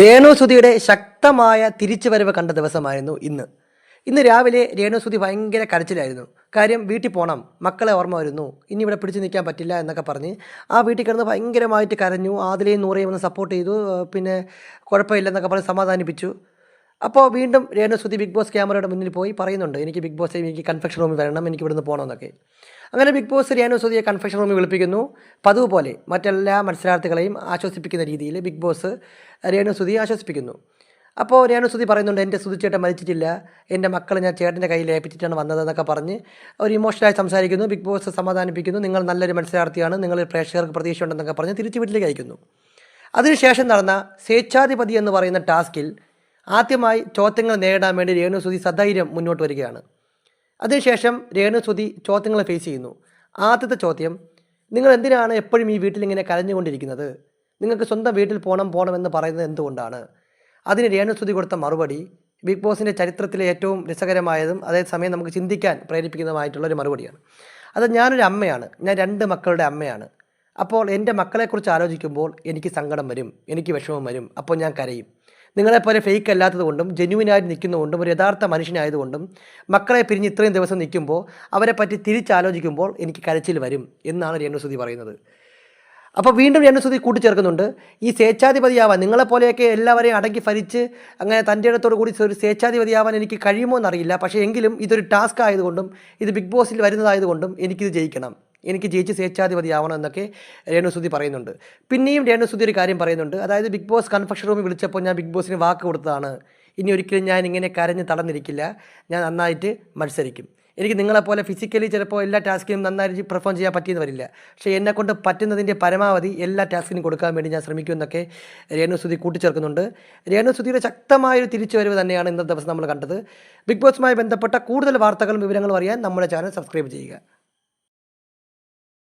രേണുസുതിയുടെ ശക്തമായ തിരിച്ചുവരവ് കണ്ട ദിവസമായിരുന്നു ഇന്ന്. ഇന്ന് രാവിലെ രേണുസുതി ഭയങ്കര കരച്ചിലായിരുന്നു. കാര്യം വീട്ടിൽ പോകണം മക്കളെ ഓർമ്മ വരുന്നു ഇനി ഇവിടെ പിടിച്ചു നിൽക്കാൻ പറ്റില്ല എന്നൊക്കെ പറഞ്ഞ് ആ വീട്ടിൽ കിടന്ന് ഭയങ്കരമായിട്ട് കരഞ്ഞു ആദിലെയും നൂറേയും ഒന്ന് സപ്പോർട്ട് ചെയ്തു പിന്നെ കുഴപ്പമില്ലെന്നൊക്കെ പറഞ്ഞ് സമാധാനിപ്പിച്ചു. അപ്പോൾ വീണ്ടും രേണുസുതി ബിഗ് ബോസ് ക്യാമറയുടെ മുന്നിൽ പോയി പറയുന്നുണ്ട് എനിക്ക് ബിഗ് ബോസ് എനിക്ക് കൺഫെക്ഷൻ റൂമിൽ വരണം എനിക്ക് ഇവിടുന്ന് പോകണമെന്നൊക്കെ. അങ്ങനെ ബിഗ് ബോസ് രേണുസുതിയെ കൺഫെക്ഷൻ റൂമിൽ വിളിപ്പിക്കുന്നു. പതിവ് പോലെ മറ്റെല്ലാ മത്സരാർത്ഥികളെയും ആശ്വസിപ്പിക്കുന്ന രീതിയിൽ ബിഗ് ബോസ് രേണുസുതിയെ ആശ്വസിപ്പിക്കുന്നു. അപ്പോൾ രേണുസുതി പറയുന്നുണ്ട് എന്റെ സുതിച്ചേട്ടൻ മരിച്ചിട്ടില്ല. എന്റെ മക്കൾ ഞാൻ ചേട്ടന്റെ കയ്യിൽ ഏൽപ്പിച്ചിട്ടാണ് വന്നതെന്നൊക്കെ പറഞ്ഞ് ഒരു ഇമോഷണലായി സംസാരിക്കുന്നു. ബിഗ് ബോസ് സമാധാനിപ്പിക്കുന്നു. നിങ്ങൾ നല്ലൊരു മത്സരാർത്ഥിയാണ്. നിങ്ങൾ പ്രേക്ഷകർക്ക് പ്രതീക്ഷയുണ്ടെന്നൊക്കെ പറഞ്ഞ് തിരിച്ചു വീട്ടിലേക്ക് അയക്കുന്നു. അതിനുശേഷം നടന്ന സ്വേച്ഛാധിപതി എന്ന് പറയുന്ന ടാസ്കിൽ ആദ്യമായി ചോദ്യങ്ങൾ നേടാൻ വേണ്ടി രേണുസുതി സധൈര്യം മുന്നോട്ട് വരികയാണ്. അതിനുശേഷം രേണുസുതി ചോദ്യങ്ങളെ ഫേസ് ചെയ്യുന്നു. ആദ്യത്തെ ചോദ്യം നിങ്ങൾ എന്തിനാണ് എപ്പോഴും ഈ വീട്ടിൽ ഇങ്ങനെ കരഞ്ഞുകൊണ്ടിരിക്കുന്നത്? നിങ്ങൾക്ക് സ്വന്തം വീട്ടിൽ പോകണം പോകണം എന്ന് പറയുന്നത് എന്തുകൊണ്ടാണ്? അതിന് രേണുസുതി കൊടുത്ത മറുപടി ബിഗ് ബോസിന്റെ ചരിത്രത്തിലെ ഏറ്റവും രസകരമായതും അതേസമയം നമുക്ക് ചിന്തിക്കാൻ പ്രേരിപ്പിക്കുന്നതുമായിട്ടുള്ള ഒരു മറുപടിയാണ്. അത് ഞാനൊരു അമ്മയാണ്. ഞാൻ രണ്ട് മക്കളുടെ അമ്മയാണ്. അപ്പോൾ എന്റെ മക്കളെക്കുറിച്ച് ആലോചിക്കുമ്പോൾ എനിക്ക് സങ്കടം വരും എനിക്ക് വിഷമം വരും. അപ്പോൾ ഞാൻ കരയും. നിങ്ങളെപ്പോലെ ഫേക്ക് അല്ലാത്തതുകൊണ്ടും ജെന്യുവിനായിട്ട് നിൽക്കുന്നതുകൊണ്ടും ഒരു യഥാർത്ഥ മനുഷ്യനായതുകൊണ്ടും മക്കളെ പിരിഞ്ഞ് ഇത്രയും ദിവസം നിൽക്കുമ്പോൾ അവരെ പറ്റി തിരിച്ചാലോചിക്കുമ്പോൾ എനിക്ക് കരച്ചിൽ വരും എന്നാണ് രേണുസുതി പറയുന്നത്. അപ്പോൾ വീണ്ടും രേണുസുതി കൂട്ടിച്ചേർക്കുന്നുണ്ട്. ഈ സ്വേച്ഛാധിപതിയാവാൻ നിങ്ങളെപ്പോലെയൊക്കെ എല്ലാവരെയും അടക്കി ഭരിച്ച് അങ്ങനെ തന്റെ ഇടത്തോടു കൂടി ഒരു സ്വേച്ഛാധിപതിയാവാൻ എനിക്ക് കഴിയുമോ എന്നറിയില്ല. പക്ഷേ എങ്കിലും ഇതൊരു ടാസ്ക് ആയതുകൊണ്ടും ഇത് ബിഗ് ബോസിൽ വരുന്നതായതുകൊണ്ടും എനിക്കിത് ജയിക്കണം. എനിക്ക് ജയിച്ച് സ്വേച്ഛാധിപതിയാവണം എന്നൊക്കെ രേണുസുതി പറയുന്നുണ്ട്. പിന്നെയും രേണുസുതി ഒരു കാര്യം പറയുന്നുണ്ട്. അതായത് ബിഗ് ബോസ് കൺഫക്ഷൻ റൂമിൽ വിളിച്ചപ്പോൾ ഞാൻ ബിഗ് ബോസിന് വാക്ക് കൊടുത്തതാണ്. ഇനി ഒരിക്കലും ഞാൻ ഇങ്ങനെ കരഞ്ഞ് തളർന്നിരിക്കില്ല. ഞാൻ നന്നായിട്ട് മത്സരിക്കും. എനിക്ക് നിങ്ങളെപ്പോലെ ഫിസിക്കലി ചിലപ്പോൾ എല്ലാ ടാസ്കിനും നന്നായിട്ട് പെർഫോം ചെയ്യാൻ പറ്റിയെന്ന് വരില്ല. പക്ഷേ എന്നെക്കൊണ്ട് പറ്റുന്നതിന്റെ പരമാവധി എല്ലാ ടാസ്കിനും കൊടുക്കാൻ വേണ്ടി ഞാൻ ശ്രമിക്കുമെന്നൊക്കെ രേണുസുതി കൂട്ടിച്ചേർക്കുന്നുണ്ട്. രേണുസുതിയുടെ ശക്തമായൊരു തിരിച്ചുവരവ് തന്നെയാണ് ഇന്നത്തെ ദിവസം നമ്മൾ കണ്ടത്. ബിഗ് ബോസുമായി ബന്ധപ്പെട്ട കൂടുതൽ വാർത്തകളും വിവരങ്ങളും അറിയാൻ നമ്മുടെ ചാനൽ സബ്സ്ക്രൈബ് ചെയ്യുക.